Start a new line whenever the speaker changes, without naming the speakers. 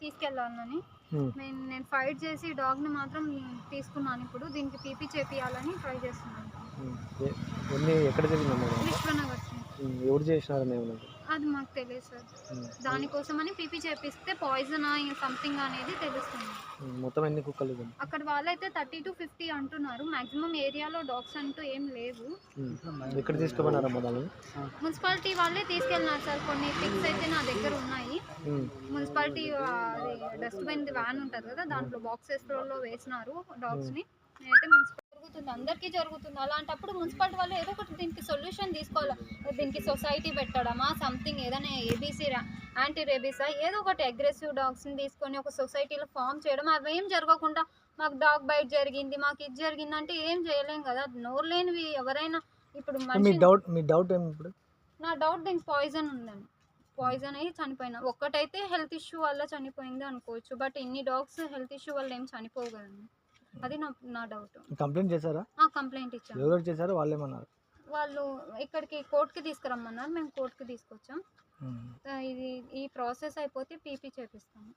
తీసుకెళ్ళాలని
ఉమ్.
నేను నేను ఫైట్ చేసి డాగ్ని మాత్రం తీసుకున్నాను ఇప్పుడు దీనికి పీపీ చేపియాలని ట్రై చేస్తున్నాను
ఎక్కడ?
విశ్వనగర్.
ఎవరు ఏమన్నా
అది మాకు తెలియదు సార్. దానికోసమని పీపీ చేపిస్తే పాయిజన్ సంథింగ్ అనేది తెలుస్తుంది.
మొత్తం ఎన్ని కుక్కలు?
అక్కడ వాళ్ళైతే థర్టీ టు ఫిఫ్టీ అంటున్నారు మాక్సిమం ఏరియాలో డాగ్స్ అంటూ ఏం లేవు
ఉమ్. ఎక్కడ తీసుకుపోయినారమ్మా దాన్ని
మున్సిపాలిటీ వాళ్ళే తీసుకెళ్ళినారు సార్ కొన్ని పిక్స్ అయితే నా దగ్గర ఉన్నాయి. మున్సిపాలిటీ డస్ట్బిన్ వ్యాన్ ఉంటుంది కదా దాంట్లో బాక్సెస్లో వేసినారు డాగ్స్ని నేనైతే మున్సిపల్ జరుగుతుంది అందరికీ జరుగుతుంది. అలాంటప్పుడు మున్సిపాలిటీ వాళ్ళు ఏదో ఒకటి దీనికి సొల్యూషన్ తీసుకోవాలి? దీనికి సొసైటీ పెట్టడమా? సంథింగ్ ఏదైనా ఏబీసీ యాంటీ రేబీసా ఏదో ఒకటి అగ్రెసివ్ డాగ్స్ని తీసుకొని ఒక సొసైటీలో ఫామ్ చేయడం. అవి ఏం జరగకుండా మాకు డాగ్ బైట్ జరిగింది మాకు ఇది జరిగిందంటే ఏం చేయలేం కదా? నోరు లేనివి ఎవరైనా ఇప్పుడు
మీ డౌట్ మీ డౌట్ ఏమి ఇప్పుడు?
నా డౌట్ దీనికి పాయిజన్ ఉందని పాయిజన్ అయ్యి చనిపోయినా. ఒక్కటైతే హెల్త్ ఇష్యూ వల్ల చనిపోయింది అనుకోవచ్చు బట్ ఇన్ని డాగ్స్ హెల్త్ ఇష్యూ వల్ల ఏం చనిపోవు కదండి. అది నా నా డౌట్
కంప్లైంట్ చేశారా?
ఆ కంప్లైంట్ ఇచ్చాను
ఎవరు చేశారో? వాళ్ళేమన్నారు?
వాళ్ళు ఇక్కడికి కోర్టుకి తీసుకురమ్మన్నారు. మేము కోర్టుకి తీసుకొచ్చాం. ఇది ఈ ప్రాసెస్ అయిపోతే పీపీ చేపిస్తాము.